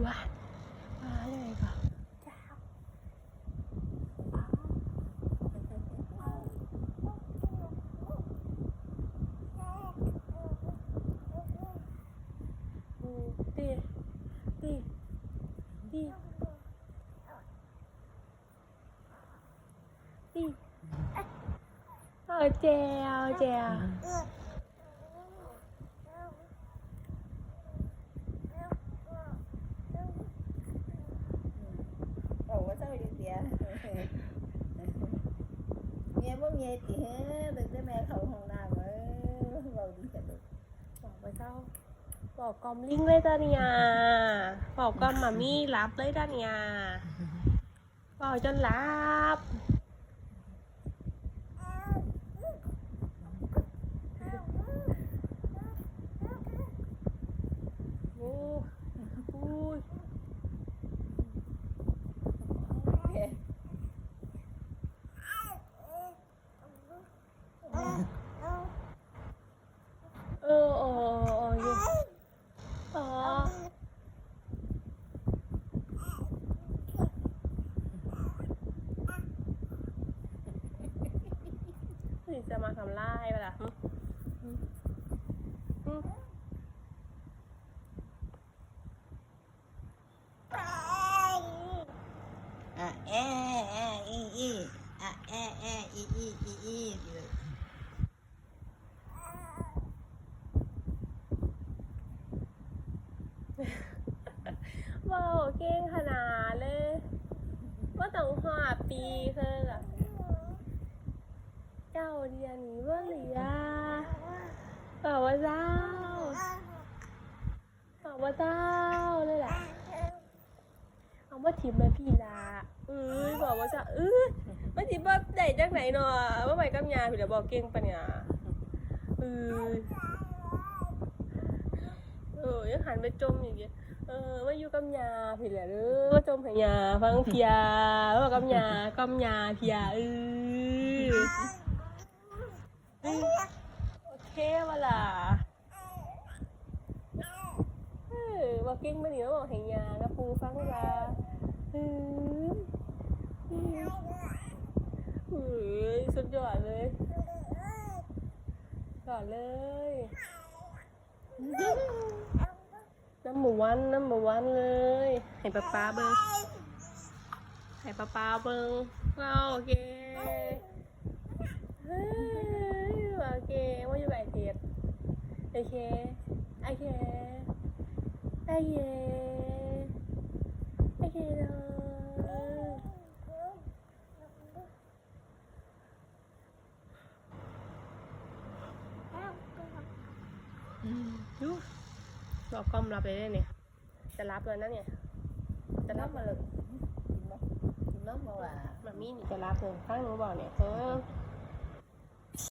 哇哇，又一个，好啊，好跳。 เมียบ่เมียติเฮ้ตึกได้แม่เขาห้องน้ำเอ้ยบ่ดีกันลูกบอกไปเจ้าบอกกอมลิงเลยจ้าเนี่ยบอกกอมมามี่รับเลยจ้าเนี่ยบอกจนรับโอ้อุ้ย เฮ้ เออเออเออเอออ๋อ นี่จะมาทำลายไปละหึหึหึอะแอะแอะอีอีอะแอะแอะอีอีอีอีอยู่ว้าวเก่งขนาดเลย ว่าต้องหาปีคืออะ เดียนนี้ว่าเหลือบอกว่าเจ้าบอกว่าเจ้าเลยล่ะเอามาทิมมาพี่ละเอ้ยบอกว่าเจ้าเอ้ยมาทิมว่าได้จากไหนเนาะว่าไปกับยาพี่เดี๋ยวบอกเก่งปะเนี่ยเออเออยังหันไปจมอย่างเงี้ยเออว่าอยู่กับยาพี่แหละเด้อว่าจมห้ยาฟังเพียว่ากับยากับยาเพียเออเอ้ยโอเควะ ล่ะเออว่าเก่งมาหนิว่าบอกให้ยากับปูฟังเวลาเออเออสุดยอดเลยก่อนเลยน้ำหมูวันน้ำหมูวันเลย ให้ป้าป้าเบิ้งให้ป้าป้าเบิ้งว้าโอเคเฮ้ยโอเคว่าอยู่แบบเทียดโอ เคโอเคโอเคโอเคเลยดูบอกกล้อมรับเลยเนี่ย จะรับเลยนะเนี่ย จะรับมาเลยกินบ่กินน้ำมาว่ะมามี่นี่จะรับเลยข้างหนูบอกเนี่ยเออ